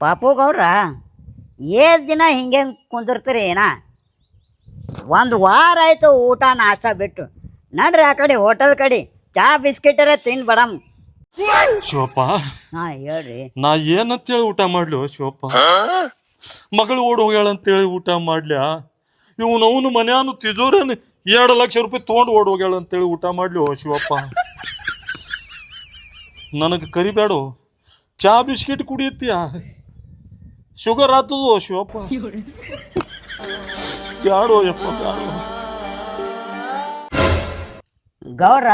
ಪಾಪು ಗೌಡ್ರ ಏಳು ದಿನ ಹಿಂಗೆ ಕುಂದಿರ್ತೀರಿ ಏನ ಒಂದು ವಾರ ಆಯ್ತು ಊಟ, ನಾಷ್ಟ ಬಿಟ್ಟು. ನಡ್ರಿ ಆ ಕಡೆ, ಹೋಟೆಲ್ ಕಡೆ. ಚಾ ಬಿಸ್ಕಿಟರ ತಿಂದು ಬಡಮ್ ಶಿವಪ್ಪ ಹಾಂ ಹೇಳ್ರಿ. ನಾ ಏನಂತೇಳಿ ಊಟ ಮಾಡ್ಲು ಶಿವಪ್ಪ? ಮಗಳು ಓಡ್ ಹೋಗ್ಯಾಳ ಅಂತೇಳಿ ಊಟ ಮಾಡ್ಲ್ಯಾ ಇವನು ಅವನು ಮನ್ಯಾನು ತಿಜೋರನ್ ಎರಡು ಲಕ್ಷ ರೂಪಾಯಿ ತೊಗೊಂಡು ಓಡ್ ಹೋಗ್ಯಾಳ ಅಂತೇಳಿ ಊಟ ಮಾಡ್ಲು ಶಿವಪ್ಪ. ನನಗೆ ಕರಿಬೇಡು ಚಾ ಬಿಸ್ಕಿಟ್ ಕುಡಿಯತ್ತೀಯ? ಶುಗರ್ ಆತದು ಶಿವಪ್ಪ? ಬ್ಯಾಡೋ ಯಪ್ಪ ಗೌರ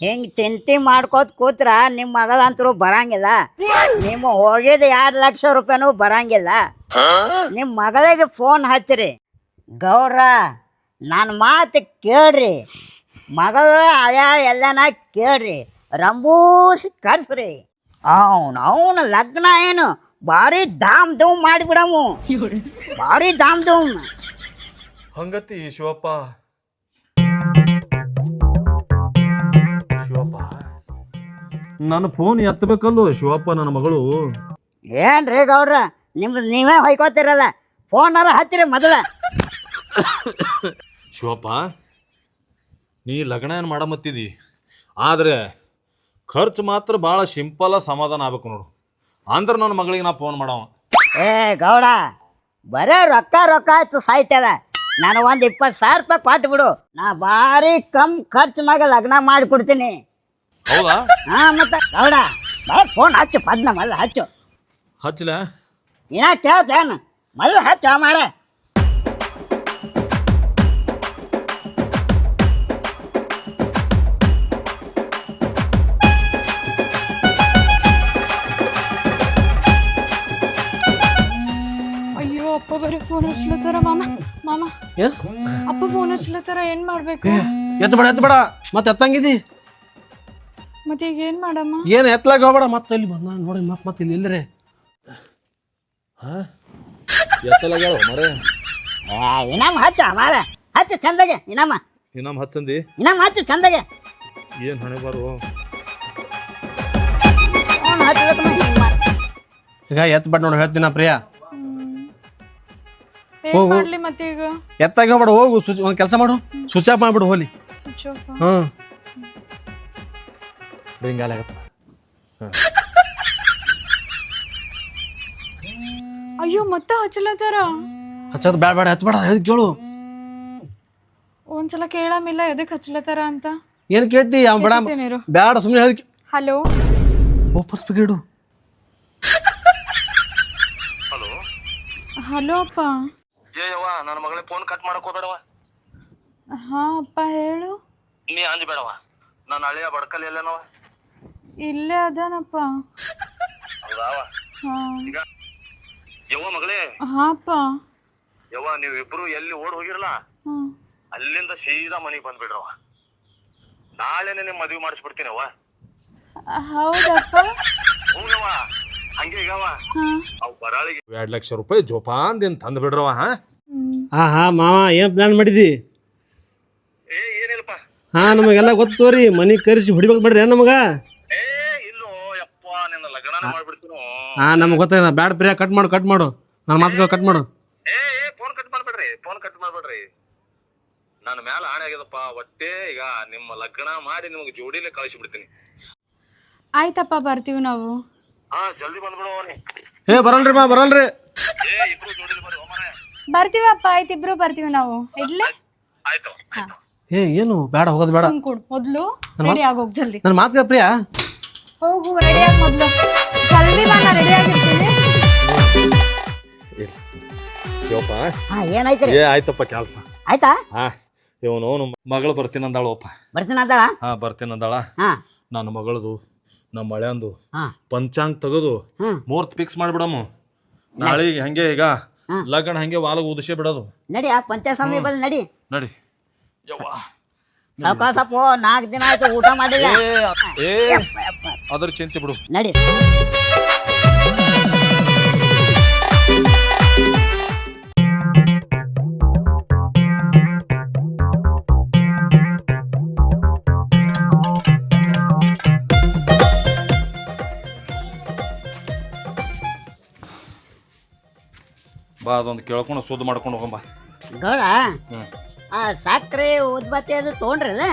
ಹಿಂಗೆ ಚಿಂತೆ ಮಾಡ್ಕೋತ ಕೂತ್ರ ನಿಮ್ಮ ಮಗಳಂತರೂ ಬರಂಗಿಲ್ಲ. ನಿಮ್ಮ ಹೋಗಿದ ಎರಡು ಲಕ್ಷ ರೂಪಾಯಿನೂ ಬರಂಗಿಲ್ಲ. ನಿಮ್ಮ ಮಗಳಿಗೆ ಫೋನ್ ಹಚ್ಚಿರಿ. ಗೌರ ನನ್ನ ಮಾತು ಕೇಳ್ರಿ. ಮಗಳು ಅಯ ಎಲ್ಲನ ಕೇಳ್ರಿ. ರಂಬೂಸಿ ಕರ್ಸ್ರಿ. ಅವನು, ಅವನ ಲಗ್ನ ಏನು? ಭಾರಿ ಧಾಮ್ ಧೂಮ್ ಮಾಡಿಬಿಡಮು. ಭಾರಿ ಧಾಮ್ ಧೂಮ್. ಹಂಗತಿ ಶಿವಪ್ಪ. ನನ್ನ ಫೋನ್ ಎತ್ತಬೇಕಲ್ಲೋ ಶಿವಪ್ಪ ನನ್ನ ಮಗಳು? ಏನ್ರಿ ಗೌಡ್ರ ನಿಮ್ದು ನೀವೇ ಹೊಯ್ಕೋತಿರಲ್ಲ ಫೋನಾರ ಹಚ್ಚಿರಿ ಮೊದಲ. ಶಿವಪ್ಪ ನೀ ಲಗ್ನ ಏನು ಮಾಡಮತ್ತಿದಿ? ಆದರೆ ಖರ್ಚು ಮಾತ್ರ ಭಾಳ ಸಿಂಪಲ್ ಸಮಾಧಾನ ಆಗ್ಬೇಕು ನೋಡು. ಅಂದ್ರೆ ನನ್ನ ಮಗಳಿಗೆ ನಾ ಫೋನ್ ಮಾಡವ. ಏ ಗೌಡ ಬರೇ ರೊಕ್ಕ ರೊಕ್ಕ ಆಯ್ತು ಸಾಯ್ತದ. ನಾನು ಒಂದು ಇಪ್ಪತ್ತು ಸಾವಿರ ರೂಪಾಯಿ ಕೊಟ್ಟು ಬಿಡು ನಾ ಭಾರಿ ಕಮ್ ಖರ್ಚು ಮ್ಯಾಗ ಲಗ್ನ ಮಾಡಿಕೊಡ್ತೀನಿ. ಹೌದಾ? ಹಾ ಮತ್ತೆ ಗೌಡ ಫೋನ್ ಹಚ್ಚು ಪದ್ನ ಮಲ್ಲ ಹಚ್ಚು. ಹಚ್ಚಲ ಏನ? ಕೇಳ್ತೇನು ಮಲ್ಲ ಹಚ್ಚು ಮಾರ. ಅಯ್ಯೋ ಅಪ್ಪ ಬರೀ ಫೋನ್ ಹಚ್ಲತ್ತಾರ ಮಾಮ ಮಾಮ. ಅಪ್ಪ ಫೋನ್ ಹಚ್ಲತ್ತಾರ ಏನ್ ಮಾಡ್ಬೇಕು? ಎತ್ತ ಬೇಡ ಎತ್ತ ಬೇಡ. ಮತ್ತೆ ಎತ್ತಂಗಿದಿ ಮತ್ತೆ ಈಗ ಏನ್ ಮಾಡಮ್ಮ? ಏನು ಎತ್ತಲಾಗ ಹೋಗ್ಬೇಡ ಮತ್ತೆ ಇಲ್ಲಿ ಬಂದ ನೋಡಿ ಮತ್ತೆ ಮತ್ತೆ ಇಲ್ಲಿ ಇಲ್ಲರೆ ಎತ್ತಲಾಗ ಮರೆ ಇನಾಮ ಹಚ್ಚ ಮಾರ. ಹಚ್ಚ ಚಂದಗೆ ಇನಾಮ ಇನ್ನೊಮ್ಮೆ ಹಚ್ಚಂದಿ? ಇನ್ನಮ್ಮ ಹಚ್ಚು ಚಂದಗೆ. ಏನು ಹಣೆ ಬಾರು? ಫೋನ್ ಹಚ್ಚಬೇಕು ಹಿಂಗೆ ಮಾಡಿ ಈಗ ಎತ್ತ ಬಟ್ ನೋಡಿ ಹೇಳ್ತೀನ ಪ್ರಿಯಾ. ಪ್ರಿಯ ಏನ್ ಮಾಡ್ಲಿ ಮತ್ತೆ ಈಗ? ಎತ್ತಾಗ ಹೋಗ್ಬೇಡ ಹೋಗು ಸ್ವಿಚ್ ಒಂದು ಕೆಲಸ ಮಾಡು. ಸ್ವಿಚ್ ಆಫ್ ಮಾಡ್ಬಿಡು ಹೋಲಿ. ಸ್ವಿಚ್ ಆಫ್ ಹ್ಞೂ ಹಿಂಗಾಲ ಆಗತ್ತ ಅಯ್ಯೋ ಮತ್ತೆ ಹಚ್ಲತ್ತಾರ ಹಚ್ಚದ ಬ್ಯಾಡ ಬ್ಯಾಡ ಹಚ್ಚಬೇಡ ಬೇಡ ಎದಕ್ಕೆ ಕೇಳು. ಒಂದ್ಸಲ ಕೇಳಮಿಲ್ಲ ಎದಕ್ ಹಚ್ಲತ್ತಾರ ಅಂತ? ಏನು ಕೇಳ್ತಿ? ಅವ್ನು ಬೇಡ ಎತ್ತೇನಿರು. ಬೇಡ ಸುಮ್ಮನೆ ಹೇಳಕ್ಕೆ ಹಲೋ? ಓಪರ್ ಸ್ಪೀಕರ್ ಹಲೋ? ಹಲೋ ಅಪ್ಪ. ಏ ಏಯವ್ವ ನನ್ನ ಮಗಳೇ ಫೋನ್ ಕಟ್ ಮಾಡಕ್ ಹೋಗ್ಬೇಡವ ಹಾ ಅಪ್ಪ ಹೇಳು. ನೀ ಅಂಜಬೇಡವ ನನ್ನ ಹಳೆಯ ಬಡ್ಕಲ್ ಎಲ್ಲನವ? ಇಲ್ಲೇ ಅದಾನಪ್ಪ? ಯವ್ವ ಮಗಳೇ? ಹಾಪ ಯವ್ವ ನೀವು ಇಬ್ರು ಎಲ್ಲಿ ಓಡ್ ಹೋಗಿರಲ್ಲ? ಅಲ್ಲಿಂದ ಸೀದಾ ಮನೆಗೆ ಬಂದ್ಬಿಡ್ರವ ನಾಳೆನೆ ನಿಮ್ ಮದ್ವಿ ಮಾಡಿಸ್ಬಿಡ್ತೀನಿ ಅವ್ವ. ಹೌದಪ್ಪ. ಹ್ಞೂಯವ್ವ ಹಂಗೆ ಈಗವ ಹಾ. ಅವ್ ಬರಾಳಿಗೆ ಎರಡ್ ಲಕ್ಷ ರೂಪಾಯಿ ಜೋಪಾನ್ದಿಂದ ತಂದು ಬಿಡ್ರವ ಹಾ? ಹಾ ಹಾಂ ಮಾವ ಏನ್ ಪ್ಲಾನ್ ಮಾಡಿದಿ? ಏ ಏನಿಲ್ಲಪ್ಪ. ಹಾ ನಮಗೆಲ್ಲ ಗೊತ್ತು ರೀ ಮನೆ ಕರೆಸಿ ಹೊಡಿಬೇಕು ಬಿಡ್ರಿ ನಮಗೆ ಏ ಇಲ್ಲೋ ಯಪ್ಪ ನಿನ್ನ ಲಗ್ನ ಮಾಡ್ಬಿಡ್ತೀನೋ ಹಾಂ. ನಮ್ಗೆ ಗೊತ್ತಾಗ ಬ್ಯಾಡ ಪ್ರಿಯಾ ಕಟ್ ಮಾಡು ಕಟ್ ಮಾಡು. ನನ್ನ ಮಾತುಗಳು ಕಟ್ ಮಾಡು. ಏ ಏ ಫೋನ್ ಕಟ್ ಮಾಡ್ಬೇಡ್ರಿ ಫೋನ್ ಕಟ್ ಮಾಡ್ಬೇಡ್ರಿ. ನನ್ನ ಮ್ಯಾಲ ಆಣೆ ಆಗ್ಯದಪ್ಪ ಒಟ್ಟೆ ಈಗ ನಿಮ್ಮ ಲಗ್ನ ಮಾಡಿ ನಿಮಗೆ ಜೋಡಿಲೆ ಕಳಿಸಿ ಬಿಡ್ತೀನಿ ಆಯ್ತಪ್ಪ ಬರ್ತೀವಿ ನಾವು. ಹಾ ಜಲ್ದಿ ಬಂದ್ಬಿಡು ನೀ ಏ ಬರಲ್ರಿ ಮಾ ಬರಲ್ರಿ. ಏ ಇಬ್ರು ಜೋಡಿಲಿ ಬರ್ರಿ ಹೋಮರೆ. ಬರ್ತೀವಪ್ಪ ಆಯ್ತು ಇಬ್ರು ಬರ್ತೀವಿ ನಾವು. ಇಡ್ಲಿ? ಆಯ್ತು ಏ ಏನು ಬೇಡ ಹೋಗೋದು ಬೇಡ. ಸುಮ್ ಕೊಡು ಮೊದ್ಲು ರೆಡಿ ಆಗೋಗ್ ಜಲ್ದಿ. ನನ್ನ ಮಾತು ಪ್ರಿಯಾ. ಹೋಗು ರೆಡಿ ಆಗಿ ಮೊದಲು. ಜಲ್ದಿ ಬಾ ನಾ ರೆಡಿ ಆಗಿರ್ತೀನಿ. ಹಾ ಏನೈತ್ರಿ ಏ ಆಯ್ತಪ್ಪ ಕೆಲಸ. ಆಯ್ತಾ? ಹಾ ಇವನು ನಮ್ಮ ಮಗಳು ಬರ್ತೀನಂದಾಳಪ್ಪ ಬರ್ತೀನಿ ಅಂದಳ? ಹಾ ಬರ್ತೀನಂದಾಳ ಹಾ. ನನ್ನ ಮಗಳದು ನಮ್ಮ ಮಳೆಯಂದು ಹಾ. ಪಂಚಾಂಗ ತೆಗೆದು ಹ್ಮ್. ಮುಹೂರ್ತ ಫಿಕ್ಸ್ ಮಾಡಿಬಿಡಮ್ಮ ನಾಳೆಗೆ ಹಂಗೆ ಈಗ? ಲಗ್ನ ಹಂಗೆ ವಾಲ ಉದಿಸೇ ಬಿಡೋದು. ನಡಿ ಆ ಪಂಚಾಯತ್ ಬಲ್ ನಡಿ. ನಡಿ. ಯವ್ವ. ಸಾವ್ಕಾಸ ನಾಲ್ಕು ದಿನ ಆಯ್ತು ಊಟ ಮಾಡಿಲ್ಲ. ಏ ಏ. ಅದ್ರ ಚಿಂತೆ ಬಿಡು. ನಡಿ. ಬಾ ಅದೊಂದು ಕೇಳ್ಕೊಂಡು ಸುದ್ದಿ ಮಾಡ್ಕೊಂಡು ಹೋಗಂಬ ಗೌಡ ಹ್ಮ್. ಆ ಸಕ್ರೆ ಉದ್ಬತ್ತಿ ಅದು ತೊಗೊಂಡ್ರಲ್ಲ?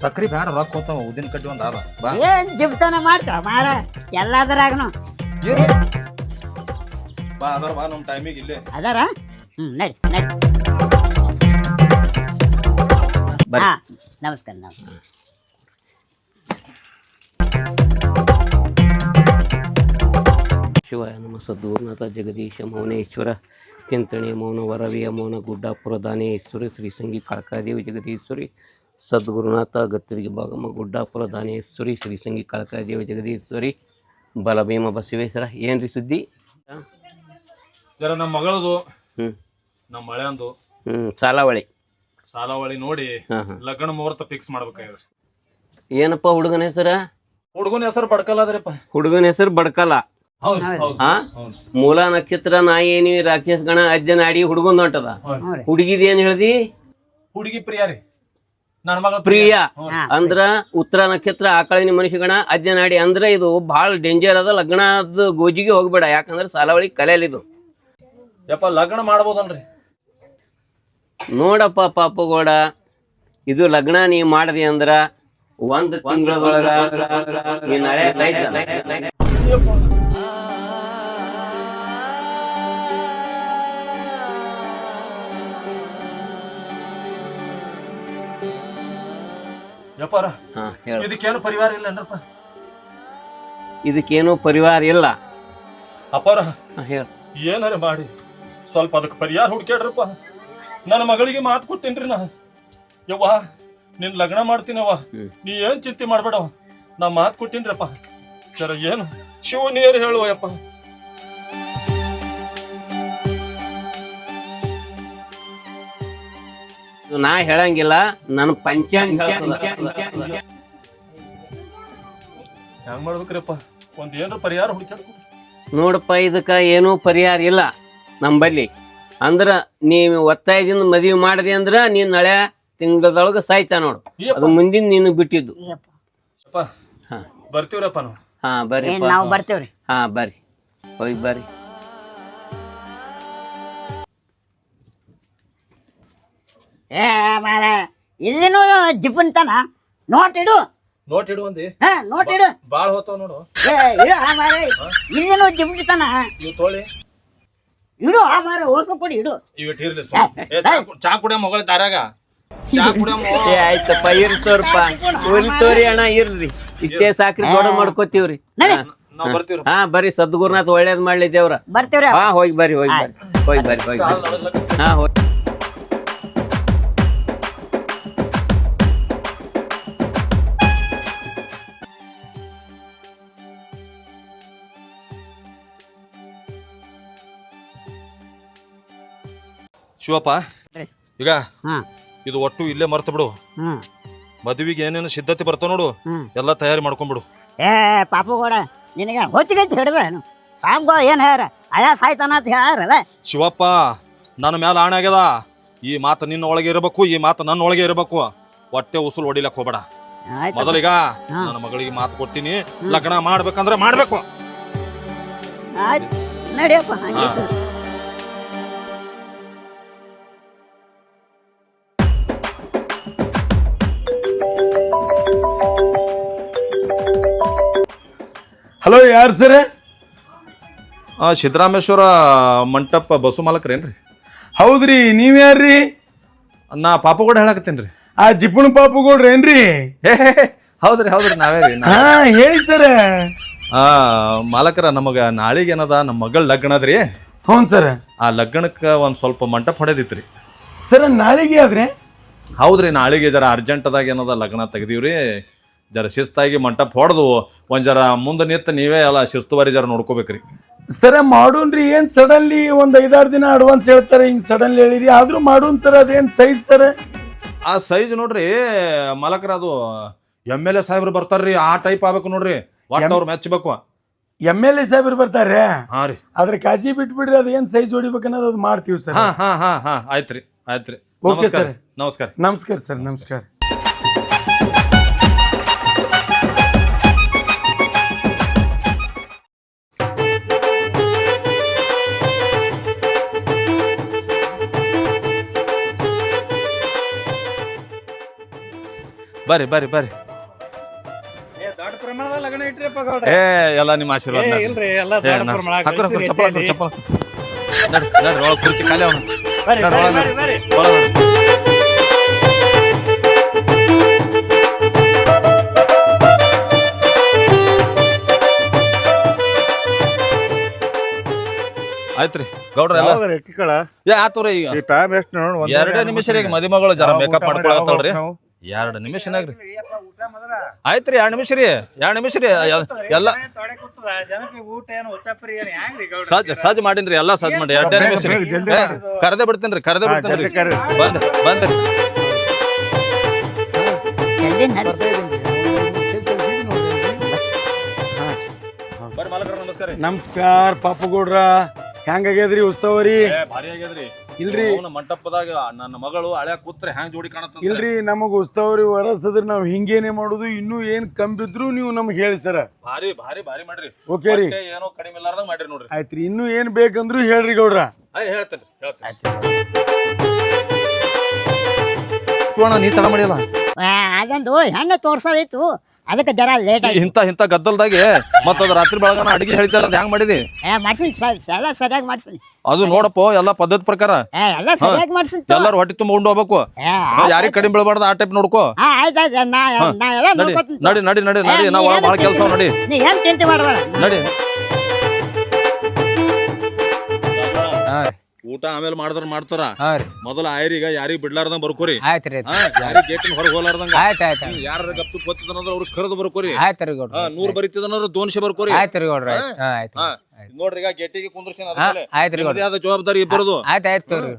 ಸಕ್ರಿ ಬ್ಯಾಡ ರೊಕ್ಕ ಹೋಗ್ತಾವ ಉದ್ದಿನ ಕಡ್ಡಿ ಒಂದು ಅದ ಬಾ. ಏನ್ ಜಿಬ್ತಾನ ಮಾಡ್ತಾವ ಮಾರ ಎಲ್ಲದರಾಗನು. ಬಾ ಅದರ ಬಾ ನಮ್ಮ ಟೈಮಿಗೆ ಇಲ್ಲೇ. ಅದಾರ? ಹ್ಮ್ ನಡಿ ನಡಿ. ಬರ್ರಿ. ಹಾ ನಮಸ್ಕಾರ ನಮಸ್ಕಾರ. ಶಿವಾಯ ನಮ ಸದ್ಗುರುನಾಥ ಜಗದೀಶ ಮೌನೇಶ್ವರ. ಚಿಂತಣೆ ಮೌನ ವರವಿಯ ಮೌನ ಗುಡ್ಡಾಪುರ ದಾನೇಶ್ವರಿ ಶ್ರೀ ಸಂಗಿ ಕಾಳಕಾದೇವಿ ಜಗದೀಶ್ವರಿ ಸದ್ಗುರುನಾಥ ಗತ್ತರಿಗೆ ಭಾಗಮ ಗುಡ್ಡಾಪುರ ದಾನೇಶ್ವರಿ ಶ್ರೀ ಸಂಗಿ ಕಾಳಕಾದೇವಿ ಜಗದೀಶ್ವರಿ ಬಲಭೀಮ ಬಸವೇಶ್ವರ. ಏನ್ರಿ ಸುದ್ದಿ? ಜರ ನಮ್ಮ ಮಗಳದು ಹ್ಞೂ ನಮ್ಮ ಮಳೆಯಂದು ಹ್ಞೂ ಸಾಲಾವಳಿ. ಸಾಲಾವಳಿ ನೋಡಿ ಲಗ್ನ ಮುಹೂರ್ತ ಫಿಕ್ಸ್ ಮಾಡ್ಬೇಕಾಗಿದೆ ಏನಪ್ಪ ಹುಡುಗನ ಹೆಸರ? ಹುಡುಗನ ಹೆಸರು ಬಡ್ಕಲ್ಲ ಅದ್ರಪ್ಪ ಹುಡುಗನ ಹೆಸರು ಬಡ್ಕಲ್ಲ ಹೌದು ಹೌದು. ಹೌದು. ಆ ಮೂಲ ನಕ್ಷತ್ರ ನಾಯಿ ಏನಿ ರಾಕ್ಷಸ ಗಣ ಅಜ್ಜನ ನಾಡಿ ಹುಡುಗನ್ ಹೊಂಟದ. ಹುಡುಗಿದ ಏನ್ ಹೇಳ್ದಿ? ಹುಡುಗಿ ಪ್ರಿಯ ರೀ. ನನ್ನ ಮಗಳ ಪ್ರಿಯ. ಅಂದ್ರ ಉತ್ತರ ನಕ್ಷತ್ರ ಆಕಳಿನ ಮನುಷ್ಯಗಣ ಅಜ್ಜನಾಡಿ ಅಂದ್ರ ಇದು ಬಹಳ ಡೇಂಜರ್ ಅದ ಲಗ್ನದ ಗೋಜಿಗೆ ಹೋಗ್ಬೇಡ. ಯಾಕಂದ್ರ ಸಾಲಾವಳಿ ಕಲೆಯಲ್ಲಿದು ಯಪ್ಪ ಲಗ್ನ ಮಾಡ್ಬೋದನ್ರಿ. ನೋಡಪ್ಪ ಪಾಪಗೋಡ ಇದು ಲಗ್ನ ನೀ ಮಾಡದಿ ಅಂದ್ರ ಒಂದ್ ತಿಂಗಳದೊಳಗ ನೀ ನಾಳೆ ಯಪ್ಪಾರ ಹಾ ಹೇಳ. ಇದಕ್ಕೇನು ಪರಿವಾರ ಇಲ್ಲ ಇದಕ್ಕೇನು ಪರಿವಾರ ಇಲ್ಲ. ಅಪ್ಪಾರ ಹಾ, ಹೇಳ. ಏನಾರ ಮಾಡಿ ಸ್ವಲ್ಪ ಅದಕ್ಕೆ ಪರಿಹಾರ ಹುಡ್ಕ್ಯಾಡ್ರಪ್ಪ. ನನ್ನ ಮಗಳಿಗೆ ಮಾತು ಕೊಟ್ಟೇನ್ರಿ ನಾ. ಯವ್ವ ನಿನ್ ಲಗ್ನ ಮಾಡ್ತೀನವ್ವ. ಹ್ಮ್. ನೀ ಏನ್ ಚಿಂತೆ ಮಾಡ್ಬೇಡವ ನಾ ಮಾತು ಕೊಟ್ಟೀನ್ರಪ್ಪ. ಜರ ಏನು ಶಿವ ನೀರು ಹೇಳುವ ಯಪ್ಪ ಇದು ನಾ ಹೇಳಂಗಿಲ್ಲ ನನ್ನ ಪಂಚಾಂಗ. ಹೆಂಗ್ ಮಾಡ್ಬೇಕ್ರಿಪ್ಪ? ಒಂದ್ ಏನ್ರ ಪರಿಹಾರ ನೋಡಪ್ಪ ಇದಕ್ಕ ಏನೂ ಪರಿಹಾರ ಇಲ್ಲ ನಂಬಲ್ಲಿ ಅಂದ್ರ ನೀವ್ ಒತ್ತಾಯದಿಂದ ಮದ್ವಿ ಮಾಡದಿ ಅಂದ್ರ ನೀನ್ ಹಳೆ ತಿಂಗಳದೊಳಗ ಸಾಯ್ತಾ ನೋಡು. ಅದು ಮುಂದಿನ ನೀನು ಬಿಟ್ಟಿದ್ದು. ಯಪ್ಪ ಹಾ. ಬರ್ತೀವ್ರಪ್ಪ ನಾವು. ಹಾ ಬರ್ರಿ ನಾವು ಬರ್ತೇವ್ರಿ? ಹಾ ಬರ್ರಿ. ಹೋಗಿ ಬರ್ರಿ. ಏ ಮಾರ ಇಲ್ಲಿನೂ ಜಿಪ್ಪನ್ತನ ನೋಟ್ ಇಡು. ನೋಟ್ ಇಡುವಂದಿ ಹಾ ನೋಟ್ ಇಡು. ಬಾಳ್ ಹೋತಾವ ನೋಡು. ಏ ಇಡು ಆ ಮಾರ. ಇಲ್ಲಿನೂ ಜಿಪ್ಪನ್ತನ ಇವ್ ತೋಳಿ. ಇಡು ಆ ಮಾರ ಓಸು ಕೊಡಿ ಇಡು. ಇವ. ಏ, ಚಾ ಕುಡಿಯ ಮಗಳ ದಾರಾಗ. ಚಾ ಕುಡಿಯೋ ಮಗ. ಏ ಆಯ್ತಪ್ಪ ಇರ್ತವ್ರಪ್ಪ ಉರಿತೋರಿ ಅಣ್ಣ ಇರ್ರಿ. ಇಷ್ಟೇ ಸಾಕ್ರಿ ದೊಡ್ಡ ಮಾಡ್ಕೋತೀವ್ರಿ. ನಾವ್ ಬರ್ತೀವ್ರ. ಹಾ ಬರ್ರಿ ಸದ್ಗುರುನಾಥ್ ಒಳ್ಳೇದ್ ಮಾಡ್ಲಿ ದೇವ್ರ. ಬರ್ತೇವ್ರಿ ಹಾ ಹೋಗಿ ಬರ್ರಿ ಹೋಗಿ ಬರ್ರಿ. ಹೋಗಿ ಬರ್ರಿ ಹೋಗಿ ಹಾ ಹೋಗಿ ಶಿವಪ್ಪ ಈಗ ಹಾ. ಇದು ಒಟ್ಟು ಇಲ್ಲೇ ಮರ್ತು ಬಿಡು. ಮದುವೆಗೆ ಏನೇನು ಸಿದ್ಧತೆ ಬರ್ತಾವ ನೋಡು. ಹ್ಮ್ ಎಲ್ಲ ತಯಾರಿ ಮಾಡ್ಕೊಂಡ್ಬಿಡು ಏ ಪಾಪುಗೌಡ ನಿನಗೆ ಹೊತ್ತಿಗೆ ಹಿಡ್ದೇನು ಸಾಮ್ಗೋ ಏನ್ ಹೇಳ್ಯಾರ? ಅಯ್ಯ ಸಾಯ್ತಾನ ಅಂತ ಹೇಳ್ಯಾರಲ್ಲ. ಶಿವಪ್ಪ ನನ್ನ ಮೇಲೆ ಆಣೆ ಆಗ್ಯದ. ಈ ಮಾತು ನಿನ್ನ ಒಳಗೆ ಇರಬೇಕು ಈ ಮಾತು ನನ್ನ ಒಳಗೆ ಇರಬೇಕು. ಹೊಟ್ಟೆ ಉಸುಲು ಹೊಡಿಲಕ್ ಹೋಗ್ಬೇಡ. ಆಯ್ತು. ಮೊದಲಿಗ ನನ್ನ ಮಗಳಿಗೆ ಮಾತು ಕೊಡ್ತೀನಿ ಲಗ್ನ ಮಾಡ್ಬೇಕಂದ್ರೆ ಮಾಡ್ಬೇಕು. ಆಯ್ತು. ನಡಿಯಪ್ಪ ಹಂಗಿತ್ತು ಹಲೋ ಯಾರು ಸರ್? ಆ ಸಿದ್ದರಾಮೇಶ್ವರ ಮಂಟಪ ಬಸ್ಸು ಮಾಲಕ್ರೇನ್ರಿ? ಹೌದ್ರಿ ನೀವ್ ಯಾರ್ರಿ? ನಾ ಪಾಪಗೋಡ ಹೇಳಕತ್ತೇನ್ರಿ. ಆ ಜಿಪ್ಪಣ ಪಾಪು ಗೌಡ್ರಿ ಏನ್ರಿ ಹೌದ್ರಿ ಹೌದ್ರಿ ನಾವೇ ರೀ ಹಾ ಹೇಳಿ ಸರ್. ಆ ಮಾಲಕರ ನಮಗ ನಾಳಿಗೆ ಏನದ ನಮ್ಮ ಮಗಳ ಲಗ್ನ ಅದ್ರಿ. ಹ್ಞೂ ಸರ್. ಆ ಲಗ್ನಕ್ಕೆ ಒಂದ್ ಸ್ವಲ್ಪ ಮಂಟಪ ಹೊಡೆದಿತ್ರಿ. ಸರ್ ನಾಳೆಗೆ ಆದ್ರೆ? ಹೌದ್ರಿ ನಾಳೆಗೆ ಜರ ಅರ್ಜೆಂಟ್ ಅದಾಗ ಏನದ ಲಗ್ನ ತೆಗ್ದೀವ್ರಿ. ಜರ ಶಿಸ್ತಾಗಿ ಮಂಟಪ ಹೊಡೆದು ಒಂದ್ ಜರ ಮುಂದೆ ನಿಂತು ನೀವೇ ಎಲ್ಲ ಶಿಸ್ತುವಾರಿ ಜರ ನೋಡ್ಕೋಬೇಕ್ರಿ. ಸರ ಮಾಡೋನ್ರಿ ಏನ್ ಸಡನ್ಲಿ ಒಂದ್ ಐದಾರು ದಿನ ಅಡ್ವಾನ್ಸ್ ಹೇಳ್ತಾರೆ ಹಿಂಗ್ ಸಡನ್ಲಿ ಹೇಳಿರಿ. ಆದ್ರೂ ಮಾಡೋನ್ ಸರ್ ಅದೇನ್ ಸೈಜ್ ಸರ? ಆ ಸೈಜ್ ನೋಡ್ರಿ ಮಲಕರ ಅದು ಎಂ ಎಲ್ ಎ ಸಾಹೇಬ್ರು ಬರ್ತಾರ್ರಿ ಆ ಟೈಪ್ ಆಗ್ಬೇಕು ನೋಡ್ರಿ. ಒಟ್ಟು ಅವ್ರು ಮೆಚ್ಚಬೇಕು ಎಂ ಎಲ್ ಎ ಸಾಹೇಬ್ರು ಬರ್ತಾರೆ ಹಾ ರೀ. ಆದ್ರೆ ಕಾಜಿ ಬಿಟ್ಬಿಡ್ರಿ ಅದೇನ್ ಸೈಜ್ ಹೊಡಿಬೇಕನ್ನೋದು ಅದು ಮಾಡ್ತೀವಿ ಸರ್. ಹಾ ಹಾ ಹಾ ಹಾ. ಆಯ್ತ್ರಿ ಆಯ್ತ್ರಿ. ಓಕೆ ನಮಸ್ಕಾರ. ಸರ್. ನಮಸ್ಕಾರ. ನಮಸ್ಕಾರ ಸರ್ ನಮಸ್ಕಾರ. ಬರ್ರಿ ಬರ್ರಿ ಬರ್ರಿ ದೊಡ್ಡ ಪ್ರಮಾಣದ ಲಗ್ನ ಇಟ್ರಿಪ್ಪ ಏ ಎಲ್ಲ ನಿಮ್ಮ ಆಶೀರ್ವಾದ. ಇಲ್ರಿ ಎಲ್ಲ ದೊಡ್ಡ ಪ್ರಮಾಣ ಹಾಕ್ರಿ, ಹಾಕ್ರಿ, ಚಪ್ಪಲ್ ಹಾಕ್ರಿ, ಚಪ್ಪಲ್ ಹಾಕ್ರಿ. ನಡ್ರಿ, ನಡ್ರಿ, ಒಳಗ್ ಕುರ್ಚಿ ಖಾಲಿ ಅವ್ನು. ನಡ್ರಿ, ಒಳಗ್ ನಡ್ರಿ. ಒಳಗ್ ನಡ್ರಿ. ಆಯ್ತ್ರಿ ಗೌಡ್ರ ಎಲ್ಲ ಏ ಆತವ್ರಿ ಈಗ ಟೈಮ್ ಎಷ್ಟು ನೋಡಿ ಎರಡೇ ನಿಮಿಷ ರೀ ಮದುಮಗಳು ಜರ ಮೇಕಪ್ ಮಾಡ್ಕೊಳತ್ತಳ್ರಿ ಎರಡು ನಿಮಿಷ ಆಯ್ತ್ರಿ ಎರಡು ನಿಮಿಷ ರೀ ಎರಡು ನಿಮಿಷ ರೀ ಎಲ್- ಎಲ್ಲ ಹೆಂಗ್ರಿ ಸಜ್ಜ ಸಜ್ಜ ಮಾಡೀನ್ರಿ ಎಲ್ಲ ಸಜ್ಜ ಮಾಡಿ ಎರಡೇ ನಿಮಿಷ ರೀ. ಬಿಡ್ತೀನಿ ಕರ್ದೇ ಬಿಡ್ತೇನ್ರಿ ಬಿಡ್ತೀನಿ ಬಿಡ್ತೇನ್ರಿ. ಬಂದ್ ಬಂದ್ರಿ. ಜಲ್ದಿ ನಡಿ ಬರ್ರಿ ನಮಸ್ಕಾರ ಪಾಪುಗೌಡ್ರ ನಮಸ್ಕಾರ ಪಾಪು ಗೌಡ್ರ ಹೆಂಗಾಗ್ಯದ್ರಿ ಉಸ್ತವರಿ ಭಾರಿ ಆಗ್ಯದ್ರಿ. ಇಲ್ರಿ. ಅವ್ನ ಮಂಟಪದಾಗ ನನ್ನ ಮಗಳು ಹಳೆ ಕೂತ್ರೆ ಹ್ಯಾಂಗ್ ಜೋಡಿ ಕಾಣತ್ತ ಇಲ್ರಿ ನಮಗ್ ಉಸ್ತವರಿ ವರಸದ್ರ ನಾವ್ ಹಿಂಗೇನೆ ಮಾಡುದು ಇನ್ನೂ ಏನ್ ಕಂಬಿದ್ರು ನೀವು ನಮ್ಗೆ ಹೇಳಿ ಸರ. ಭಾರಿ ಭಾರಿ ಭಾರಿ ಮಾಡ್ರಿ. ಓಕೆ ರೀ. ಹೊಟ್ಟೆ ಏನೋ ಕಡಿಮೆ ಇಲ್ಲಾರ್ದಂಗ್ ಮಾಡ್ರಿ ನೋಡ್ರಿ. ಆಯ್ತ್ರಿ ಇನ್ನೂ ಏನ್ ಬೇಕಂದ್ರು ಹೇಳ್ರಿ ಗೌಡ್ರ. ಹೇಳ್ತೇನೆ ಹೇಳ್ತೇನೆ ನೀ ತಡ ಮಾಡಿಲ್ಲ ಆ, ಅದೊಂದು ಹೆಣ್ಣು ತೋರ್ಸೋದಿತ್ತು ಅದಕ್ಕೆ ಜರ ಲೇಟ್ ಆಯ್ತು. ಇಂಥ ಇಂಥ ಗದ್ದಲ್ದಾಗೆ ಮತ್ತ ಅದು ರಾತ್ರಿ ಬೆಳಗನ ಅಡಿಗೆ ಹೇಳ್ತಾರ ಅದ್ ಹೆಂಗ್ ಮಾಡಿದಿ? ಏ ಮಾಡ್ಸಿನಿ ಎಲ್ಲ ಸರಿಯಾಗಿ ಮಾಡ್ಸಿನಿ. ಅದು ನೋಡಪ್ಪ ಎಲ್ಲ ಪದ್ಧತಿ ಪ್ರಕಾರ. ಏ ಎಲ್ಲ ಸರಿಯಾಗಿ ಮಾಡ್ಸಿನಿ. ಎಲ್ಲಾರು ಹೊಟ್ಟೆ ತುಂಬ ಉಂಡು ಹೋಗ್ಬೇಕು. ಏ, ಯಾರಿಗ್ ಕಡಿಮೆ ಬೀಳಬಾರ್ದು ಆ ಟೈಪ್ ನೋಡ್ಕೋ. ಹಾ ಆಯ್ತು ಆಯ್ತು. ನಾ ನಾ ಎಲ್ಲ ನಡಿ ನೋಡ್ಕೊತೀನಿ ನಡಿ ನಡಿ ನಡಿ ನಡಿ ನಾವು ಭಾಳ ಕೆಲಸ ನಡಿ. ನೀ ಏನ್ ಚಿಂತೆ ಮಾಡಬೇಡ. ನಡಿ. ಊಟ ಆಮೇಲೆ ಮಾಡಿದ್ರ ಮಾಡ್ತಾರ. ಮೊದಲ ಆಯ್ರಿಗ ಯಾರಿಗ್ ಬಿಡ್ಲಾರ್ದಂಗ ಬರ್ಕೋರಿ. ಆಯ್ತು ರೀ ಯಾರಿಗ್ ಗೇಟ್ ಹೊರಗೆ ಹೋಲಾರ್ದಂಗ ಆಯ್ತು ಆಯ್ತು ಯಾರ ಗಪ್ತು ಗೊತ್ತಿದ್ರ ಅವ್ರಿಗೆ ಕರೆದು ಬರ್ಕೋರಿ. ಆಯ್ತು ರೀ ಗೌಡ್ರ. ಹಾ, ನೂರ್ ಬರಿತಿದ್ರ ದೋನ್ಶೆ ಬರ್ಕೋರಿ. ಆಯ್ತು ರೀ ಗೌಡ್ರ ಆಯ್ತು. ಆಯ್ತು ಹಾ, ನೋಡ್ರಿ ಈಗ ಗೇಟಿಗೆ ಕುಂದ್ರಸಿನ ಹಾ, ಆಯ್ತು ರೀ ಗೌಡ್ರ. ಜವಾಬ್ದಾರಿ ಇಬ್ಬರದು. ಆಯ್ತು ಆಯ್ತು ತೋರಿ.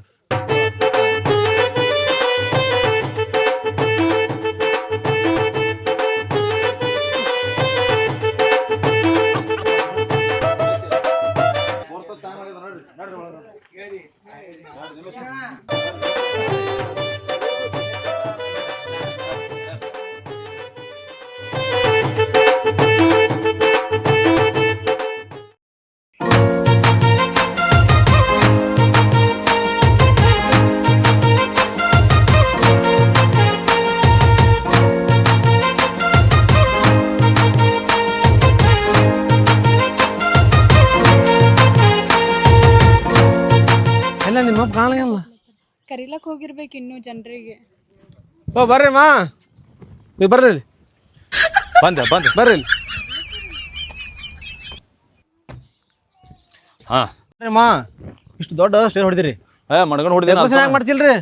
ಎಲ್ಲ ಕರಿಲಕ್ ಹೋಗಿರ್ಬೇಕು ಇನ್ನೂ ಜನರಿಗೆ. ಓ ಬರ್ರಿ ಮಾ. ನೀವು ಬರ್ರಿ ಇಲ್ಲಿ. ಬಂದೆ ಬಂದೆ. ಬರ್ರಿ ಇಲ್ಲಿ. ಹಾ. ಬರ್ರಿ ಮಾ. ಇಷ್ಟು ದೊಡ್ಡ ಸ್ಟೇಜ್ ಹೊಡಿದಿರಿ. ಏ ಮಡ್ಗನ್ ಹೊಡೆದ ಡೆಕೋರೇಷನ್ ಹೆಂಗ್ ಮಾಡ್ಸಿಲ್ರಿ?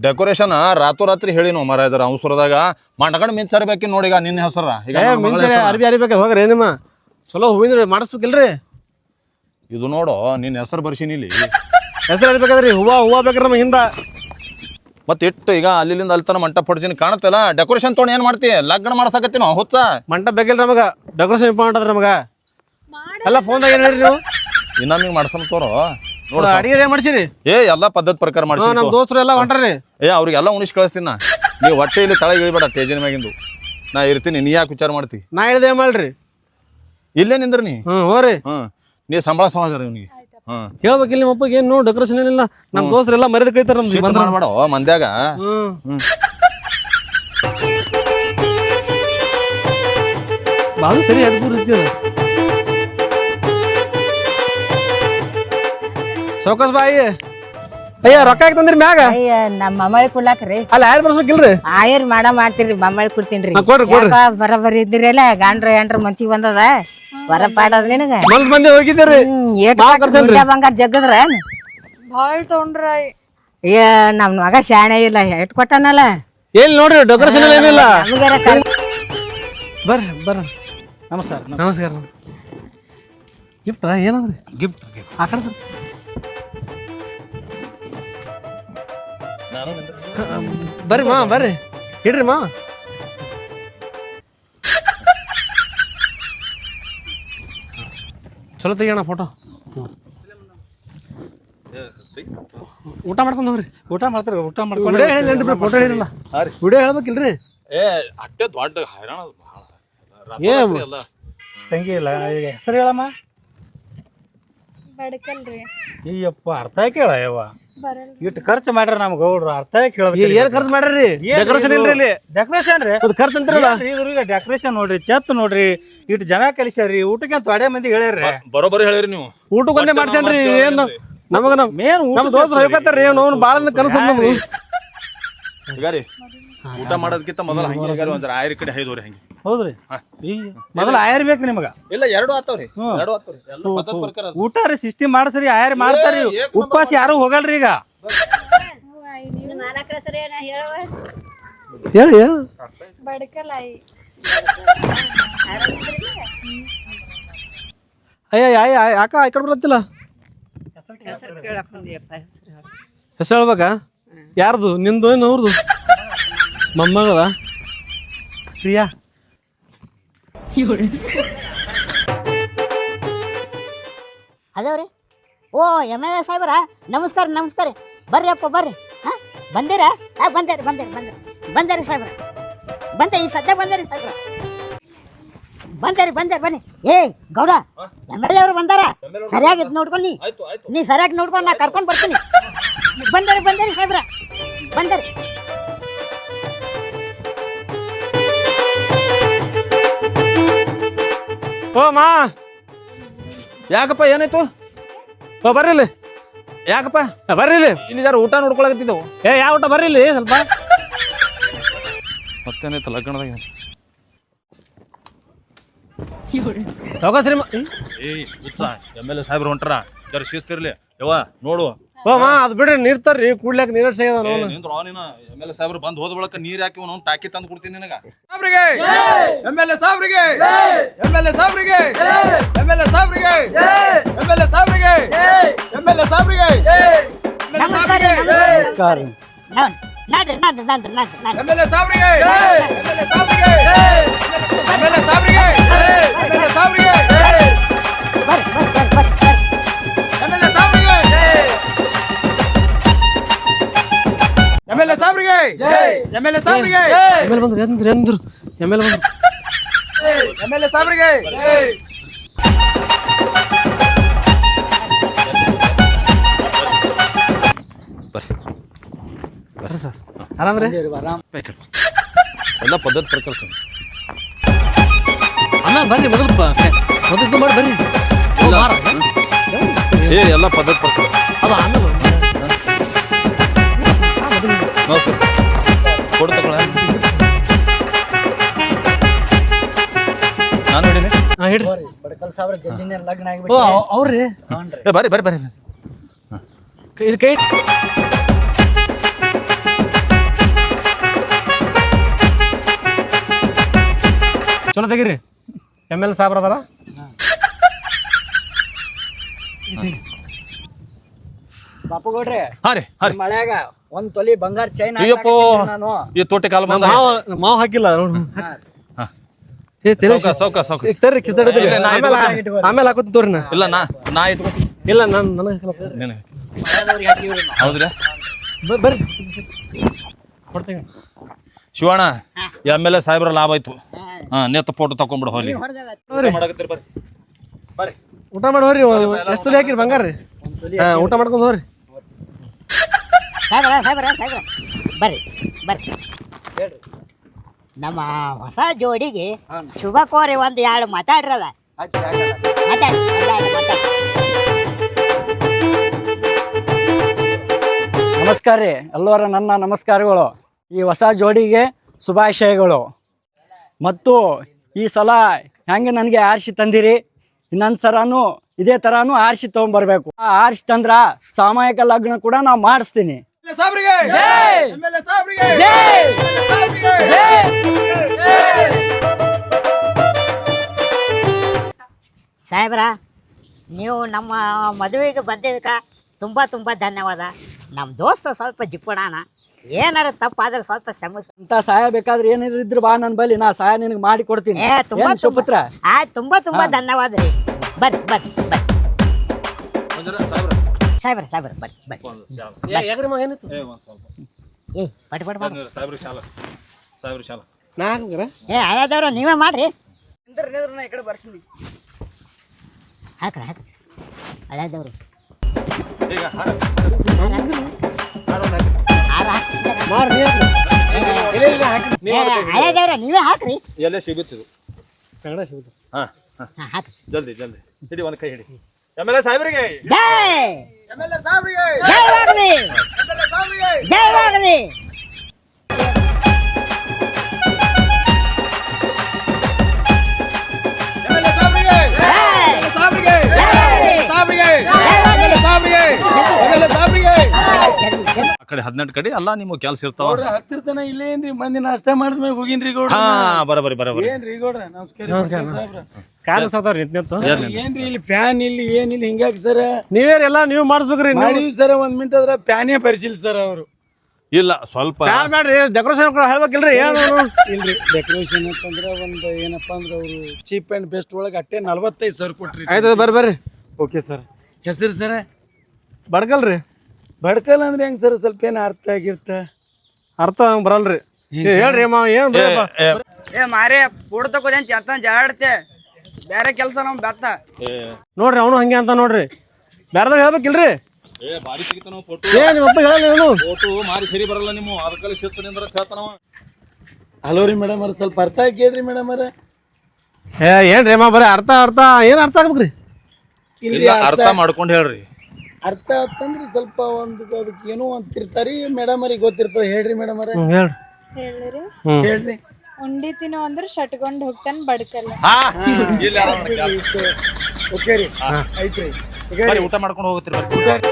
ಡೆಕೋರೇಷನ್ ರಾತ್ರಿ ಹೇಳಿನು ಮರ ಇದ್ರ ಅವಸರದಾಗ. ಮಣ್ಗಣ ಮಿಂಚರ್ ಬೇಕಿ ನೋಡಿ ಈಗ ನಿನ್ನ ಹೆಸರ. ಈಗ ಏ ನನ್ನ ಮಗಳ ಮುಂಚೆ ಹೆಸರ. ಅರ್ಬಿ ಅರಿಬೇಕು ಹೋಗ್ರಿ ನಿಮ್ಮ? ಚಲೋ ಹೂವಿನ ಮಾಡಿಸ್ಬೇಕಿಲ್ರಿ? ಇದು ನೋಡು ನಿನ್ನ ಹೆಸರು ಬರ್ಸಿನಿ ಇಲ್ಲಿ. ಹೆಸರು ಅರಿಬೇಕಾದ್ರಿ ಹೂವ ಹೂವ ಬೇಕ್ರಿ ನಮಗೆ ಹಿಂದ. ಮತ್ತೆ ಇಟ್ಟು ಈಗ ಅಲ್ಲಿಂದ ಅಲ್ಲಿ ತನ ಮಂಟಪ ಹೊಡ್ಸಿನಿ. ಕಾಣತ್ತಲ್ಲ? ಡೆಕೋರೇಷನ್ ತೊಗೊಂಡು ಏನು ಮಾಡ್ತೀಯ ಲಗ್ನ ಮಾಡ್ಸಕತ್ತೀನೋ ಹುಚ್ಚ. ಮಂಟಪ ಬೇಕಿಲ್ಲ ನಮಗ. ಡೆಕೋರೇಷನ್ ಇಂಪಾರ್ಟೆಂಟ್ ಅದ್ರಿ ನಮಗ. ಎಲ್ಲ ಫೋನ್ದಾಗ ಏನು ಹೇಳ್ರಿ ನೀವು? ಇನ್ನೊಮ್ಮೆ ಮಾಡ್ಸಮ್ ತೋರೋ. ನೋಡ ಅಡಿಗೆ ಏನ್ ಮಾಡ್ಸಿರಿ? ಏ ಎಲ್ಲ ಪದ್ಧತಿ ಪ್ರಕಾರ ಮಾಡ್ಸಿ ನಮ್ ದೋಸ್ತರು ಎಲ್ಲ ಹೊಂಟ್ರಿ ಏ ಅವ್ರಿಗೆಲ್ಲ ಉಣಿಸ್ ಕಳಿಸ್ತೀನಿ ನಾ. ನೀವು ಹೊಟ್ಟೆ ಇಲ್ಲಿ ತಳ ಇಳಿಬೇಡ ತೇಜಿನ ಮ್ಯಾಗಿಂದು. ನಾ ಇರ್ತೀನಿ ನೀ ಯಾಕೆ ವಿಚಾರ ಮಾಡ್ತಿ? ನಾ ಹೇಳ್ದೆ ಏನ್ ಮಾಡ್ರಿ? ಇಲ್ಲೇ ನಿಂದ್ರಿ ನೀ. ಹ್ಮ್ ಹೋರಿ. ಹ್ಞೂ ನೀ ಸಂಬಳ ಸಮಾಜ ಇವನಿಗೆ. ಹೇಳ್ಬೇಕಿಲ್ಲ ನಿಮ್ಮ ಅಪ್ಪಗೆ ಏನು ಡೆಕೋರೇಷನ್ ಏನಿಲ್ಲ. ನಮ್ ದೋಸ್ತರೆಲ್ಲ ಮರ್ಯಾದೆ ಕಳಿತಾರ ನಮ್ಗೆ ಬಂದ್ರ ಓ, ಮಂದ್ಯಾಗ. ಬಾದು ಸರಿ ಇರ್ತೀರ ಸೌಕಾಸ್ ಬಾಯಿ. ಅಯ್ಯ ರೊಕ್ಕ ಹಾಕಿ ತಂದ್ರಿ ಮ್ಯಾಗ? ಅಯ್ಯ ನಮ್ಮ ಮಮ್ಮಳಿ ಕೊಡ್ಲಾಕ್ರಿ. ಅಲ್ಲ ಯಾರು ಬರ್ಸ್ಬೇಕಿಲ್ರಿ ಆಯರ್ ಮಾಡ ಮಾಡ್ತೀರಿ ಮಮ್ಮಳಿ ಕೊಡ್ತೀನಿ ಹಾ, ಕೊಡ್ರಿ, ಕೊಡ್ರಿ. ಬರಬರಿ ಇದ್ದಿರಲ್ಲ ಗಾಂಡ್ರ ಏನ್ರ ಮಂಚಿಗೆ ಬಂದದ. ಬರ ಪಾಡದ ನಿನಗ. ಮನ್ಸ್ ಮಂದಿ ಹೋಗಿದ್ದೀರಿ. ಹ್ಮ್, ಏಟ್ ಬಾಳ್ ಕೊಟ್ರ್ ಕರ್ಸೇನ್ರಿ. ಬಂಗಾರ ಜಗ್ಗದ್ರ ಭಾಳ ತೊಗೊಂಡ್ರ ಏ ನಮ್ ಮಗ ಶಾಣೆ ಇಲ್ಲ ಎಟ್ ಕೊಟ್ಟನಲ್ಲ? ಎಲ್ಲಿ ನೋಡ್ರಿ ಡೆಕೋರೇಷನ್ ಏನಿಲ್ಲ. ನಮಗಾರ ಕರ್- ಬರ್ರಿ ಬರ್ರಿ. ನಮಸ್ಕಾರ ನಮಸ್ಕಾರ. ಗಿಫ್ಟ್ ಏನಂದ್ರಿ? ಗಿಫ್ಟ್ ಆ ಕಡೆ ಬರ್ರಿ. ಬರ್ರಿ ಮಾ ಬರ್ರಿ. ಇಡ್ರಿ ಮಾ. ಚಲೋ ತೆಗಿಯೋಣ ಫೋಟೋ ಊಟ ಮಾಡ್ಕೊಂಡು ಹೋಗ್ರಿ. ಊಟ ಮಾಡ್ತಾರ ಊಟ ಮಾಡ್ಕೊಂಡು ಹೇಳಿಲ್ಲ ಫೋಟೋ ಹೇಳಿರಲ್ಲ. ವಿಡಿಯೋ ಹೇಳ್ಬೇಕಿಲ್ರಿ? ಏ ಅಟ್ಟೆ ದೊಡ್ಡ ಹೈರಾಣ. ಏ, ತಂಗಿ ಇಲ್ಲ ಈಗ ಹೆಸರು ಹೇಳಮ್ಮ. ಬಡ್ಕಲ್ರಿ. ಅಯ್ಯಪ್ಪ ಅರ್ಥ ಕೇಳ ಯವ್ವ ಇಟ್ಟು ಖರ್ಚು ಮಾಡ್ರಿ ನಮ್ ಗೌಡ್ರು. ಅರ್ಥ ಕೇಳಿ ಏನ್ ಖರ್ಚು ಮಾಡ್ರಿ? ಡೆಕೋರೇಷನ್ ಇಲ್ರಿ ಇಲ್ಲಿ? ಡೆಕೋರೇಷನ್ ರೀ? ಅದು ಖರ್ಚು ಅಂತಿರಲ್ಲ? ಡೆಕೋರೇಷನ್ ನೋಡ್ರಿ ಚತ್ ನೋಡ್ರಿ ಇಟ್ಟು ಜನ ಕಲಿಸ್ಯಾರಿ ಊಟಕ್ಕೆ ತೊಡೆ ಮಂದಿ ಹೇಳ್ಯಾರ್ರಿ. ಬರೋಬ್ಬರಿ ಹೇಳಿರಿ ನೀವು. ಊಟಕ್ಕೆ ಒಂದೇ ಮಾಡ್ಸೇನ್ರಿ ಏನ್? ನಮಗ ನಮ್ ಮೇನ್ ನಮ್ ದೋಸ್ತರು ಹೋಗ್ತಾರ್ರಿ ಅವ್ನು ಬಾಳ ಕನಸು ನಮ್ಗೆ. ಈಗ ರೀ ಊಟ ಮಾಡೋದಕ್ಕಿಂತ ಮೊದಲು ಹಂಗೆ ಈಗ ಒಂದ್ ಆಯ್ರ ಕಡೆ ಹೈದವ್ರಿ ಹಂಗೆ. ಹೌದ್ರಿ? ಈಗ ಮೊದಲ ಆಯರ್ ಬೇಕು ನಿಮಗ? ಇಲ್ಲ ಎರಡು ಆತವ್ರಿ. ಹ್ಮ್. ಎರಡು ಆತಾವ್ರಿ. ಎಲ್ಲ ಪದ್ಧತಿ ಪ್ರಕಾರ ಅದು. ಊಟ ರೀ ಸಿಸ್ಟಮ್ ಮಾಡ್ಸ್ರಿ ಆಯರ್ ಮಾಡ್ತಾರ್ರಿ. ಏಕ್ ಉಪವಾಸ ಯಾರು ಹೋಗಲ್ರಿ ಈಗ? ನಾಲ್ಕರ ಸರಿ ಏನ ಹೇಳುವ ಹೇಳಿ ಹೇಳು. ಬಡ್ಕಲಾಯಿ ಅಯ್ಯ ಅಯ್ಯ ಯಾಕ ಆ ಕಡೆ ಬರತ್ತಿಲ್ಲ? ಹೆಸರು ಹೇಳ್ಬೇಕಾ? ಯಾರ್ದು? ನಿಂದು ಏನು ಅವ್ರದ್ದು ಮೊಮ್ಮಗಳದ ಪ್ರಿಯಾ? ರೀ. ಓ ಎಂ ಎಲ್ ಎ ಸಾಹೇಬ್ರ ನಮಸ್ಕಾರ ನಮಸ್ಕಾರ ಬರ್ರಿ ಅಪ್ಪ ಬರ್ರಿ. ಹಾಂ ಬಂದಿರಾ? ಹಾಂ ಬಂದೇರಿ ಬಂದಿರಿ ಬಂದಿರಿ. ಬಂದೇರಿ ಸಾಹೇಬ್ರ. ಬಂದೆ ಈ ಸದ್ಯ ಬಂದೇರಿ ಸಾಹೇಬ್ರ. ಬಂದೇರಿ ಬಂದೇರಿ ಬನ್ನಿ. ಏಯ್ ಗೌಡ ಎಂ ಎಲ್ ಎ ಅವ್ರು ಬಂದಾರ? ಸರಿಯಾಗಿ ನೋಡ್ಕೊಂಡು ಆಯ್ತು ಆಯ್ತು. ನೀ ಸರಿಯಾಗಿ ನೋಡ್ಕೊಂಡು ನಾ ಕರ್ಕೊಂಡು ಬರ್ತೀನಿ. ಬಂದೇರಿ ಬಂದೇರಿ ಸಾಹೇಬ್ರ. ಬಂದೇರಿ. ಓ ಮಾ. ಯಾಕಪ್ಪ ಏನಾಯ್ತು? ಓ ಬರ್ರಿಲ್ಲಿ. ಯಾಕಪ್ಪ? ಬರ್ರಿಲ್ಲಿ. ಬರ್ರಿ ಇಲ್ಲಿ ಇಲ್ಲಿ ಯಾರು ಊಟ ನೋಡ್ಕೊಳಕತ್ತಿದ್ದವು? ಏ ಯಾವ ಊಟ? ಬರ್ರಿ ಇಲ್ಲಿ ಸ್ವಲ್ಪ. ಮತ್ತೇನಾಯ್ತು ಲಗ್ನದಾಗ? ತಗೋಸ್ರಿ ಎಂ ಎಲ್ ಎ ಸಾಹೇಬ್ರು ಹೊಂಟ್ರ. ಜರ ಶಿಸ್ತಿರ್ಲಿ. ಯವ್ವ ನೋಡು. ಓ ಮಾ ಅದು ಬಿಡ್ರಿ ನೀರ್ ತರ್ರಿ ಕೂಡ್ಲಾಕ ನೀರ್ ಸಿಗದ ಏ, ನೋನು ನಿಂದ್ರು ನೀನ ಎಂ ಎಲ್ ಎ ಸಾಹೇಬ್ರು ಬಂದ್ ಹೋದ ಬಳಕ ನೀರ್ ಹಾಕಿ ಅವ್ನು ಟಾಕಿ ತಂದು ಕೊಡ್ತೀನಿ ನಿನಗ ಎಂ ಎಲ್ ಎ ಸಾಬ್ರಿಗೆ ಎಂ ಎಲ್ ಎ ಸಾಬ್ರಿಗೆ ಎಂ ಎಲ್ ಎ ಸಾಬ್ರಿಗೆ ಎಂ ಎಲ್ ಎ ಸಾಬ್ರಿಗೆ ಎಂ ಎಲ್ ಎ ಸಾಬ್ರಿಗೆ ನಮಸ್ಕಾರ ರೀ, ನಮಸ್ಕಾರ. ನಮಸ್ಕಾರ ನೋಡ್- ನಡ್ರಿ ನಡ್ರಿ ನಡ್ರಿ ನಡ್ರಿ ನಡ್ರಿ ಎಂ ಎಲ್ ಎ ಸಾಬ್ರಿಗೆ ಎಂ ಎಲ್ ಎ ಸಾಬ್ರಿಗೆ ಎಂ ಎಲ್ ಎ ಸಾಬ್ರಿಗೆ ಎಂ ಎಲ್ ಎ ಸಾಬ್ರಿಗೆ ಬರ್ರಿ ಬರ್ರಿ ಬರ್ರಿ ಬರ್ರಿ ಎಂ ಎಲ್ ಎ ಸಾಬ್ರಿಗೆ ಎಂ ಎಲ್ ಎ ಸಾಬ್ರಿಗೆ ಎಂ ಎಲ್ ಬಂದ್ರು ಎಂದ್ರು ಎಂದ್ರು ಎಂ ಎಲ್ ಬಂದ್ರು ಎಂ ಎಲ್ ಎ ಸಾಬ್ರಿಗೆ ಬರ್ರಿ ಸರ್ ಆರಾಮ್ರಿ ಎಲ್ಲ ಪದ್ಧತಿ ಪ್ರಕಾರ ತಂದು. ಆಮೇಲೆ ಬರ್ರಿ ಮೊದಲು ಪ- ಮೊದಲು ಮಾಡಿ ಬರ್ರಿ ಓ, ಮಾರ. ಏ ಎಲ್ಲ ಪದ್ಧತಿ ಪ್ರಕಾರ ಅದು ಆಮೇಲೆ ನಮಸ್ಕಾರ ಕೊಡು ತಗೊಳ ನಾನು ನೋಡಿನಿ ಹಾ ಹೇಳಿ. ಬಡಕಲ್ ಸಾವಿರ ಜಲ್ದಿನೇ ಲಗ್ನ ಓ ಅವ್- ಅವ್ರಿ ಬರಿ ಬರ್ರಿ ಬರ್ರಿ ಬರ್ರಿ. ಕೈ- ಇಲ್ಲಿ ಕೈ. ಚಲೋ ತೆಗೀರಿ. ಎಂ ಎಲ್ ಸಾಬ್ರ ಅದಲ್ಲ ಬಾಪು ಗೌಡ್ರೆ ಹಾ ರೀ ಹಾ ರೀ. ಮಳ್ಯಾಗ ಒಂದ್ ತೊಲಿ ಬಂಗಾರ ಚೈನ್ ಅಯ್ಯಪ್ಪ ಈ ತೋಟೆ ಕಾಲ ಬಂದ ಮಾವ ಮಾವ ಹಾಕಿಲ್ಲ ನೋಡು. ಏ ತಲೆ ಸೌಕ ಸೌಕ ಸೌಕ ಈಗ ತರ್ರಿ ಕಿಚಡಿ ಇಲ್ಲ, ನಾ ಆಮೇಲೆ ಇಟ್ಕೊತೀನಿ. ಆಮೇಲೆ ಹಾಕೋತೀನಿ ತೋರಿ ನಾ. ಇಲ್ಲ ನಾ ನಾ ಇಟ್ಕೊತೀನಿ. ಇಲ್ಲ ನಾನು ನನಗೆ ಹಾಕಲ್ಲ. ನಿನಗೆ ಹೌದ್ರಿ? ಬ- ಬರ್ರಿ. ಕೊಡ್ತೀನಿ. ಶಿವಣ್ಣ ಎಂ ಎಲ್ ಎ ಸಾಹೇಬ್ರ ಲಾಭ ಆಯ್ತು. ಹಾ. ನೆತ್ತ ಫೋಟೋ ತಕೊಂಡ್ಬಿಡು ಹೋಲಿ ಮಾಡಕತ್ತೀರಿ ಬರ್ರಿ. ಬರ್ರಿ ಊಟ ಮಾಡಿ ಹೋಗ್ರಿ ಎಷ್ಟು ತೊಲಿ ಹಾಕಿರಿ ಬಂಗಾರ ರೀ. ಹಾ ಊಟ ಮಾಡ್ಕೊಂಡು ಹೋಗ್ರಿ. ಸಾಹೇಬ್ರ ಸಾಯ್ಬ್ರ ಸಾಯ್ಬ್ರ. ಬರ್ರಿ ಬರ್ರಿ. ನಮ್ಮ ಹೊಸ ಜೋಡಿಗೆ ಶುಭ ಕೋರಿ ಒಂದು ಎರಡು ಮಾತಾಡ್ರಲ್ಲ. ಮಾತಾಡಿ ಮಾತಾಡಿ ಮಾತಾಡಿ. ನಮಸ್ಕಾರ ರೀ ಎಲ್ಲರ ನನ್ನ ನಮಸ್ಕಾರಗಳು. ಈ ಹೊಸ ಜೋಡಿಗೆ ಶುಭಾಶಯಗಳು. ಮತ್ತು ಈ ಸಲ ಹೆಂಗೆ ನನಗೆ ಆರಿಸಿ ತಂದಿರಿ? ಇನ್ನೊಂದು ಸರನು ಇದೇ ತರಾನು ಆರ್ಸಿ ತಗೊಂಡ್ಬರ್ಬೇಕು ಆ ಆರ್ಸಿ ತಂದ್ರ ಸಾಮೂಹಿಕ ಲಗ್ನ ಕೂಡ ನಾವು ಮಾಡಿಸ್ತೀನಿ. ಸಾಹೇಬ್ರ ನೀವು ನಮ್ಮ ಮದುವೆಗೆ ಬಂದಿದ್ದಕ್ಕೆ ತುಂಬ ತುಂಬ ಧನ್ಯವಾದ. ನಮ್ಮ ದೋಸ್ತ ಸ್ವಲ್ಪ ಜಿಪ್ಪಣಾನ ಏನಾರ ತಪ್ಪಾದ್ರೆ ಸ್ವಲ್ಪ ಸಮಸ್ಯೆ ಅಂತ ಸಹಾಯ ಬೇಕಾದ್ರೆ ಏನಿದ್ರು ಇದ್ರು ಬಾ ನನ್ನ ಬಲ್ಲಿ ನಾ ಸಹಾಯ ನಿನಗೆ ಮಾಡಿ ಕೊಡ್ತೀನಿ. ಆಯ್ತು ತುಂಬ ತುಂಬ ಧನ್ಯವಾದ ರೀ ಬರ್ರಿ ಬರ್ರಿ ಬರ್ರಿ ಸಾಯ್ಬ್ರ ಸಾಯ್ಬ್ರ ಬರ್ರಿ ಬರ್ರಿ ಯಾಕ್ರಿ ಮಗ ಏನಿತ್ತು? ಏ ಬಟ್ ಬಟ್ ಬಟ್ ಸಾಹೇಬ್ರ ಶಾಲ. ಸಾಹೇಬ್ರ ಶಾಲ. ನಾ ಏ ಹಳದವ್ರು ನೀವೇ ಮಾಡ್ರಿ. ಈ ಕಡೆ ಬರ್ತೀನಿ. ಹಾಕ್ರ ಹಾಕ್ರಿ. ಹಳದವ್ರು ಈಗ ಹಳೆದವ್ರ ನೀವೇ ಹಾಕ್ರಿ. ಎಲ್ಲೇ ಸಿಗುತ್ತಿದ್ದು? ಹಾ ಹಾ. ಜಲ್ದಿ ಜಲ್ದಿ. ಹಿಡಿ ಒಂದು ಕೈ ಹಿಡಿ. ಎಂ ಎಲ್ ಎ ಸಾಹೇಬ್ರಿಗೆ. ಜೈ ಆ ಕಡೆ ಹದಿನೆಂಟು ಕಡೆ ಅಲ್ಲ ನಿಮಗೆ ಕೆಲಸ ಇರ್ತಾವ? ಗೌಡ್ರ ಹತ್ತಿರ ತನ ಇಲ್ಲೇ ಏನ್ರಿ ಮಂದಿ ನಾಷ್ಟ ಮಾಡಿದ್ಮ್ಯಾಗ ಹೋಗಿನ್ರಿ ಗೌಡ್ರ. ಹಾ ಬರಬರಿ ಬರಬರಿ ಏನ್ರಿ ಗೌಡ್ರ? ನಮಸ್ಕಾರ ಸಾಹೇಬ್ರ. ಕಾಲು ಸಾತಾರ ನಿಂತ ನಿಂತ. ಏನ್ರಿ ಇಲ್ಲಿ ಫ್ಯಾನ್ ಇಲ್ಲಿ ಏನಿಲ್ಲ ಹಿಂಗಾಗಿ ಸರ ನೀವೇ ಎಲ್ಲ ನೀವು ಮಾಡಿಸ್ಬೇಕ್ರಿ ನೀವು. ಮಾಡಿವಿ ಸರ ಒಂದ್ ಮಿನಿಟ್ ಅದ್ರ ಫ್ಯಾನೇ ಪರಿಶೀಲ್ ಸರ್ ಅವರು. ಇಲ್ಲ ಸ್ವಲ್ಪ. ಪ್ಯಾನ್ ಮಾಡ್ರಿ ಡೆಕೋರೇಷನ್ ಹೇಳ್ಬೇಕಿಲ್ರಿ ಏನು ಇಲ್ರಿ ಡೆಕೋರೇಷನ್ ಅಂತಂದ್ರೆ ಒಂದ್ ಏನಪ್ಪಾ ಅಂದ್ರೆ ಅವರು ಚೀಪ್ ಅಂಡ್ ಬೆಸ್ಟ್ ಒಳಗೆ ಅಟ್ಟೆ ನಲ್ವತ್ತೈದು ಸಾವಿರ ಕೊಟ್ರಿ. ಆಯ್ತು ಬರ್ರಿ ಬರ್ರಿ. ಓಕೆ ಸರ್ ಹೆಸರು ಸರ? ಬಡ್ಕಲ್ರಿ. ಬಡ್ಕಲ್ ಅಂದ್ರೆ ಹೆಂಗ್ ಸರ್ ಸ್ವಲ್ಪ ಏನ್ ಅರ್ಥ ಆಗಿರ್ತ? ಅರ್ಥ ಹಂಗ್ ಬರಲ್ರಿ. ಏ, ಹೇಳ್ರಿ ಮಾವ ಏನ್ ಬೇಡಪ್ಪ? ಏ. ಮಾರೇ ಫೋಟೋ ತಗೋದೇನ್ ಚಂತ ಜಾಡ್ತೆ. ಬೇರೆ ಕೆಲಸ ನಮ್ ಬೆತ್ತ. ನೋಡ್ರಿ ಅವನು ಹಂಗೆ ಅಂತ ನೋಡ್ರಿ. ಬೇರೆದ್ರೆ ಹೇಳ್ಬೇಕಿಲ್ರಿ ಏ ಬಾರಿ ಫೋಟೋ ಏ ನಿಮ್ಮಪ್ಪ ಹೇಳಲ್ಲ ಏನು ಫೋಟೋ ಮಾರಿ ಸರಿ ಬರಲ್ಲ ನಿಮ್ಮ. ಅದಕ್ಕಲ್ಲಿ ಶಿಸ್ತು ನಿಂದ್ರ ಹೇಳ್ತಾನವ ಹಲೋ ರೀ ಮೇಡಮ್ ಅವ್ರ ಸ್ವಲ್ಪ ಅರ್ಥ ಆಗಿ ಕೇಳ್ರಿ ಮೇಡಮ್ ಅವ್ರ. ಏ ಏನ್ರಿ ಅಮ್ಮ ಬರೀ ಅರ್ಥ ಅರ್ಥ. ಏನ್ ಅರ್ಥ ಆಗ್ಬೇಕ್ರಿ? ಇಲ್ಲಿ ಇಲ್ಲ ಅರ್ಥ ಅರ್ಥ ಮಾಡ್ಕೊಂಡು ಹೇಳ್ರಿ. ಅರ್ಥ ಆತಂದ್ರಿ ಸ್ವಲ್ಪ ಒಂದು ಅದಕ್ಕೆ ಏನೋ ಅಂತಿರ್ತಾರಿ ಮೇಡಮ್ ಅವ್ರಿಗೆ ಗೊತ್ತಿರ್ತದೆ. ಹೇಳ್ರಿ ಮೇಡಮ್ ಅವ್ರ. ಹೇಳ್ರಿ. ಹೇಳ್ರಿ. ಉಂಡಿ ತಿನ್ನೋ ಅಂದ್ರೆ ಶಟ್ಕೊಂಡ್ ಹೋಗ್ತಾನೆ ಬಡ್ಕಲ್ಲ. ಓಕೆ ರೀ. ಐತ್ರಿ ಈಗ ಊಟ ಮಾಡ್ಕೊಂಡು ಹೋಗುತ್ತೀರಿ ಬರ್ರಿ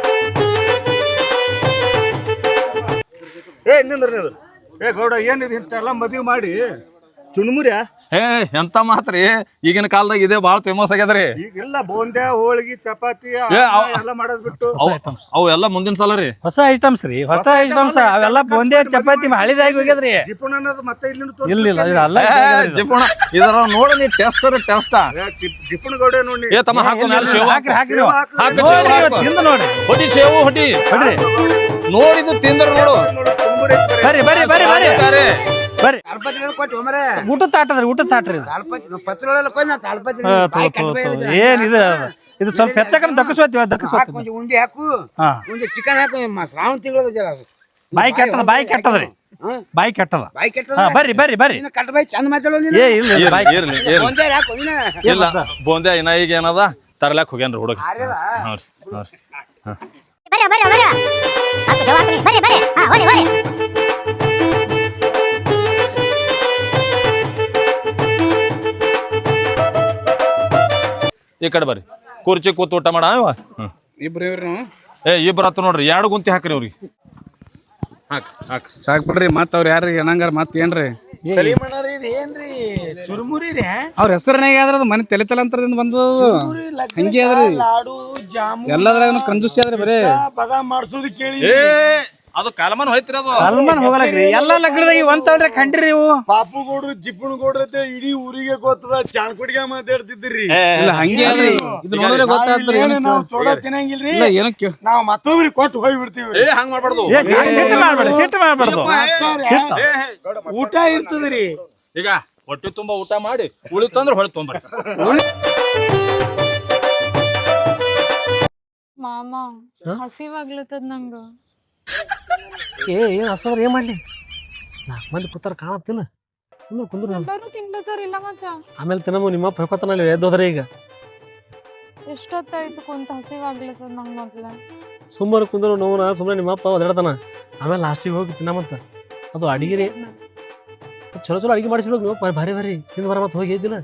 ಏ ನಿಂದ್ರಿ ನಿಂದ್ರಿ. ಏ ಗೌಡ ಏನಿದೆ ಇಂತೆಲ್ಲ ಮದುವೆ ಮಾಡಿ? ಚುಣ್ಮುರ್ಯ? ಏ ಎಂತ ಮಾತ್ರಿ? ಈಗಿನ ಕಾಲದಾಗ ಇದೇ ಬಾಳ ಫೇಮಸ್ ಆಗ್ಯದ್ರಿ. ಈಗೆಲ್ಲ ಬೋಂದೆ ಹೋಳಿಗೆ ಚಪಾತಿ ಏ, ಅವ್- ಎಲ್ಲ ಮಾಡೋದ್ ಬಿಟ್ಟು. ಅವು ಅವು ಎಲ್ಲ ಮುಂದಿನ ಸಲ ರೀ. ಹೊಸ ಐಟಮ್ಸ್ ರೀ ಹೊಸ ಐಟಮ್ಸ್ ಅವೆಲ್ಲ ಬೂಂದಿ ಚಪಾತಿ ಹಳಿದಾಗಿ ಹೋಗ್ಯದ್ರಿ. ಜಿಪುಣ ಅನ್ನೋದು ಮತ್ತೆ ಇಲ್ಲಿಂದ ಇಲ್ಲ ಇಲ್ಲ ಇದಲ್ಲ ಜಿಪುಣ ಇದರ ನೋಡಿ ನೀ ಟೆಸ್ಟ್ ಟೆಸ್ಟ್ ಜಿಪುಣ ಗೌಡ ನೋಡಿ. ಏ ತಮ್ಮ ಹಾಕು ಮ್ಯಾಲ ಶೇವ್. ಹಾಕಿ ಹಾಕ್ರಿ ನೀವು. ಹಾಕು ಶೇವ್ ಹಾಕು. ತಿಂದು ನೋಡಿ. ಹೊಡಿ ಶೇವು ಹೊಡಿ. ನೋಡಿದ್ದು ತಿಂದ್ರ ನೋಡು. ಬರ್ರಿ ಬರ್ರಿ ಬರ್ರಿ ಬರ್ರಿ. ಬರ್ರಿ. ಊಟದ ತಾಟದ್ರಿ ಊಟದ ತಾಟ್ರಿ. ಏನ್ ಇದು ಇದು ಸ್ವಲ್ಪ ಹೆಚ್ಚಕನ್ ದಕ್ಕಸ್ವತ್ತಿ ಹಾಕು ದಕ್ಕಸ್ವತ್ತಿ ಉಂಡಿ ಹಾಕು. ಉಂಡಿ ಚಿಕನ್ ಹಾಕು ಶ್ರಾವಣ ತಿಂಗಳು ಜರ. ಬಾಯಿ ಕೆಟ್ಟದ ಬಾಯಿ ಕೆಟ್ಟದ್ರಿ. ಬಾಯಿ ಕೆಟ್ಟದ. ಬಾಯಿ ಕೆಟ್ಟದ ಬರ್ರಿ ಬರ್ರಿ ಬರ್ರಿ. ನೀನು ಕಟ್ಟ ಬಾಯಿ ಚಂದ ಮಾತಾಡೋ ಏ ಇಲ್ಲ ಇರ್ಲಿ ಇಲ್ಲ ಬೋಂದೆ. ಇನ್ನ ಈಗ ಏನದ? ತರ್ಲಾಕ್ ಹೋಗ್ಯಾನ್ರಿ ಹುಡುಗ. ಆರ್ಯಲ್ಲ? ನೋಡ್ರಿ ನೋಡ್ರಿ ಬರ್ರಿ ಬರ್ರಿ ಬರ್ರಿ. ಬರ್ರಿ ಬರ್ರಿ. ಹಾ ಈ ಕಡೆ ಬರ್ರಿ. ಕುರ್ಚಿ ಕೂತ್ ಊಟ ಮಾಡ ಹ್ಮ್. ಇಬ್ರು ಇವ್ರು ಏ ಇಬ್ರು ಹತ್ತು ನೋಡ್ರಿ ಎರಡು ಗುಂತಿ ಹಾಕ್ರಿ ಅವ್ರಿಗೆ. ಹಾಕ್ ಹಾಕ್. ಸಾಕ್ ಬಿಡ್ರಿ ಮತ್ತೆ ಅವ್ರ ಯಾರು ಏನಂಗಾರ ಮತ್ ಏನ್ರಿ? ಅವ್ರ ಹೆಸರನಾಗ ಯಾವ್ದ್ರ ಅದು ಮನೆ ತಲೆ ತಲಾಂತರದಿಂದ ಬಂದು ಹಂಗೆ ಜಾಮೂನ್ ಎಲ್ಲದ್ರಾಗ ಕಂಜೂಸಿ ಆದ್ರಿ ಬರೇ. ಬದಾಮ್ ಮಾಡ್ಸೋದು ಕೇಳಿ. ಏ ಅದು ಕಾಲಮನ್ ಹೋಯ್ತಿರೋದು. ಅದು ಸಲ್ಮಾನ್ ಹೋಗಲ್ರಿ ಎಲ್ಲ ಲಗ್ನದಾಗ ಒಂತವ್ರೆ ಕಂಡ್ರಿ ನೀವು. ಪಾಪು ಗೌಡ್ರು ಜಿಪ್ಪಣ ಗೌಡ್ರ ಅಂತ ಇಡೀ ಊರಿಗೆ ಗೊತ್ತದ. ಚಾನ್ಕುಡಿಗೆ ಮಾತಾಡ್ತಿದ್ರಿ ಇಲ್ಲ ಹಂಗೆ ಅದ್ರಿ ಇದು ನೋಡಿದ್ರೆ ಗೊತ್ತಾಗ್ತದೆ ಏನು ನಾವು ಚೋಡ ತಿನ್ನಂಗಿಲ್ರಿ. ಇಲ್ಲ ಏನೋ ಕೇ ನಾವು ಮತ್ತೊಬ್ರಿಗೆ ಕೊಟ್ಟು ಹೋಗಿ ಬಿಡ್ತೀವಿ ಏ ಹಂಗ್ ಮಾಡ್ಬಾರ್ದು. ಏ, ಸಿಟ್ಟು ಮಾಡ್ಬೇಡಿ ಸಿಟ್ಟು ಮಾಡ್ಬಾರ್ದು. ಏ, ಏ, ಊಟ ಇರ್ತದ್ರಿ. ಈಗ ಹೊಟ್ಟೆ ತುಂಬಾ ಊಟ ಮಾಡಿ ಉಳಿತಂದ್ರ ಹೊಳೆ ತುಂಬ ಮಾಮ ಹಸಿವಾಗ್ಲತ್ತದ ನಂಗ. ಏ ಏನು ಅಸೋದ್ರ ಏನು ಮಾಡ್ಲಿ? ನಾಲ್ಕು ಮಂದಿ ಕೂತಾರ ಕಾಣತ್ತಿಲ್ಲ ಕುಂದ್ರ ಕುಂದ್ರ ಎಲ್ಲರೂ ತಿನ್ಲತ್ತಾರಿಲ್ಲ ಮತ್ತ? ಆಮೇಲೆ ತಿನ್ನಮ್ಮ ನಿಮ್ಮ ಹೇಳ್ಕೊತಾನಲ್ಲಿ ಎದ್ದೋದ್ರೆ ಈಗ? ಎಷ್ಟೊತ್ತಾಯ್ತು ಕುಂತ ಹಸಿವಾಗ್ಲತ್ತ ನಂಗ ಮೊದ್ಲ. ಸುಮ್ಮನೆ ಕುಂದ್ರು ನೋವನ ಸುಮ್ಮನೆ ನಿಮ್ಮ ಅಪ್ಪ ಒದಾಡ್ತಾನ ಆಮೇಲೆ ಲಾಸ್ಟಿಗೆ ಹೋಗಿ ತಿನ್ನಮಂತ ಅದು ಅಡಿಗೆ ರೀ ಚಲೋ ಚಲೋ ಅಡಿಗೆ ಮಾಡಿಸ್ಬೇಕು ನೀವು. ಭಾರಿ- ಭಾರಿ. ತಿಂದು ಬರ ಮತ್ತೆ ಹೋಗಿ ಇದ್ದಿಲ್ಲ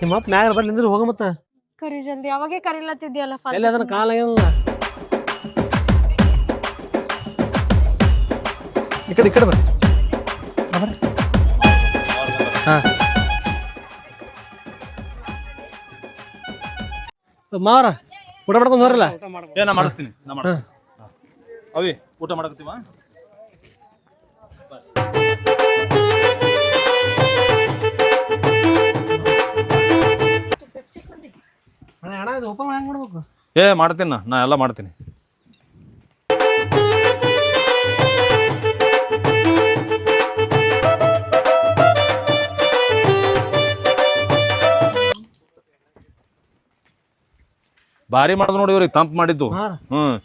ನಿಮ್ಮ ಅಪ್ಪ ಮ್ಯಾಗ ಬರ್ಲಿ ನಿಂದ್ರೆ ಹೋಗ ಮತ್ತ. ಕರಿ ಜಲ್ದಿ. ಅವಾಗೇ ಕರಿಲತ್ತಿದ್ಯಲ್ಲ ಎಲ್ಲಿ ಅದನ್ನ ಕಾಲ ಆಗಿಲ್ಲ ಈ ಕಡೆ ಈ ಕಡೆ ಬರ್ರಿ. ಹಾ. ಮಾವರ ಊಟ ಮಾಡ್ಕೊಂಡು ಹೋರಲ್ಲ ಏ ನಾ ಮಾಡಿಸ್ತೀನಿ ನಾ ಮಾಡ ಅವಿ ಊಟ ಮಾಡಕತ್ತೀವ? ಅಣ್ಣ ಇದು ಓಪನ್ ಹೆಂಗ್ ಮಾಡ್ಬೇಕು? ಏ ಮಾಡ್ತೀನಿ ನಾ ನಾ ಎಲ್ಲ ಮಾಡ್ತೀನಿ. ಭಾರಿ ಮಾಡಿದ ನೋಡಿ ಇವ್ರಿಗೆ ತಂಪ್ ಮಾಡಿದ್ದು. ಹ್ಮ್.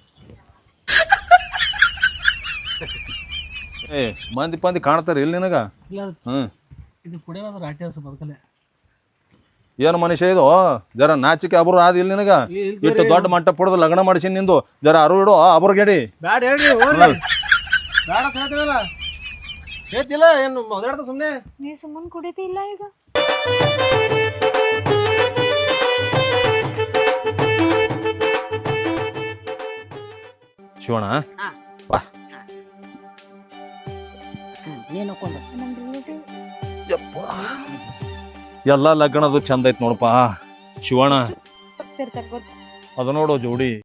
ಏ ಮಂದಿ ಪಂದಿ ಕಾಣ್ತಾರ ಇಲ್ಲಿ ನಿನಗ? ಹ್ಮ್. ಇದು ಬದುಕಲೆ ಏನು ಮನುಷ್ಯ ಇದು? ಜರ ನಾಚಿಕೆ ಅಬ್ರು ಆದ ಇಲ್ಲಿ ನಿನಗ? ಇಟ್ಟು ದೊಡ್ಡ ಮಂಟ ಪಡೆದು ಲಗ್ನ ಮಾಡಿಸಿ ನಿಂದು. ಜರ ಅರು ಇಡು ಅಬ್ರಗೇಡಿ ಬ್ಯಾಡ ಹೇಳ್ರಿ ಬ್ಯಾಡ ಹೇಳ್ತಿಲ್ಲ ಏನು ಮೊದಲಾಡ್ದ ಸುಮ್ಮನೆ ನೀ ಸುಮ್ಮನೆ ಕುಡಿತಿಲ್ಲ ಈಗ. ರಿಲೇಟಿವ್ಸ್ ಎಲ್ಲ ಲಗ್ನದು ಚಂದ ಐತ್ ನೋಡಪ್ಪ. ಗೊತ್ತ. ಅದು ನೋಡು ಜೋಡಿ.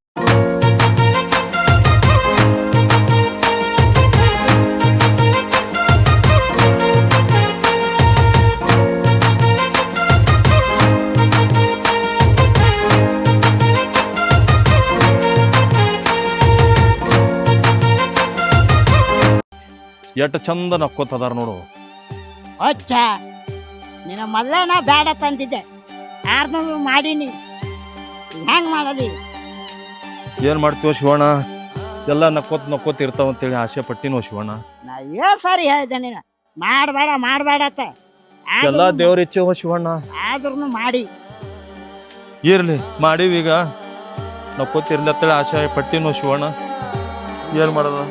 ಎಷ್ಟು ಚಂದ ನಕ್ಕೋತದಾರ ನೋಡು. ಅಚ್ಚ ನಿನ್ನ ಮೊದಲೇ ನಾ ಬೇಡ ತಂದಿದ್ದೆ. ಆರ್ನೂರು ಮಾಡೀನಿ. ಹೆಂಗ್ ಮಾಡಲಿ? ಏನ್ ಮಾಡ್ತೀವ ಶಿವಣ್ಣ? ಎಲ್ಲ ನಕ್ಕೋತ್ ನಕ್ಕೋತ್ ಇರ್ತಾವ ಅಂತೇಳಿ ಆಸೆ ಪಟ್ಟಿನೋ ಶಿವಣ್ಣ? ನಾ ಏ ಸರಿ ಹೇಳಿದೆ ನೀನು? ಮಾಡಬೇಡ ಮಾಡಬೇಡತ್ತ ಎಲ್ಲ ದೇವ್ರ ಇಚ್ಛೆ ಹೋ ಶಿವಣ್ಣ? ಆದ್ರೂ ಮಾಡಿ. ಇರ್ಲಿ ಮಾಡೀವಿ ಈಗ. ನಕ್ಕೋತಿರ್ಲಿ ಅಂತೇಳಿ ಆಸೆ ಪಟ್ಟಿನೋ ಶಿವಣ್ಣ? ಏನ್ ಮಾಡೋದು?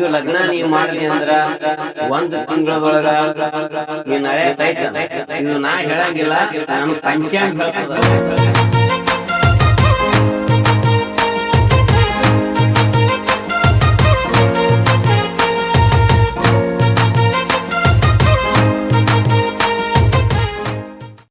ಇದು ಲಗ್ನ ನೀ ಮಾಡಲಿ ಅಂದ್ರ ಒಂದ್ ತಿಂಗಳೊಳಗ ನೀನ್ ಹಳೆ ಸೈತ ಇದು ನಾ ಹೇಳಂಗಿಲ್ಲ, ನಾನು ಪಂಚಾಂಗ ಹೇಳ್ತದ.